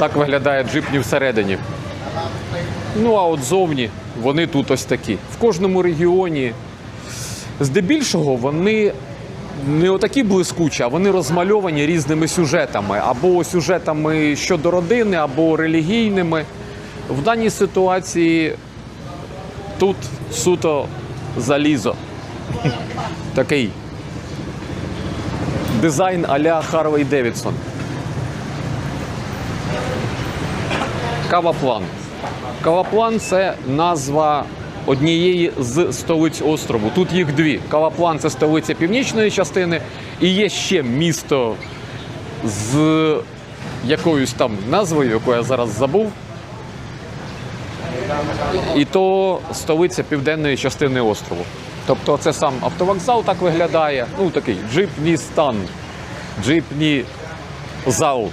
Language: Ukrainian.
Так виглядає джипні всередині. Ну а от зовні вони тут ось такі. В кожному регіоні здебільшого вони не отакі блискучі, а вони розмальовані різними сюжетами, або сюжетами щодо родини, або релігійними. В даній ситуації тут суто залізо. Такий дизайн а-ля Харвей Девідсон. Каваплан. Каваплан це назва однієї з столиць острову. Тут їх дві. Каваплан це столиця північної частини, і є ще місто з якоюсь там назвою, яку я зараз забув. І то столиця південної частини острову. Тобто це сам автовокзал так виглядає. Ну такий джипні стан, джипні зал,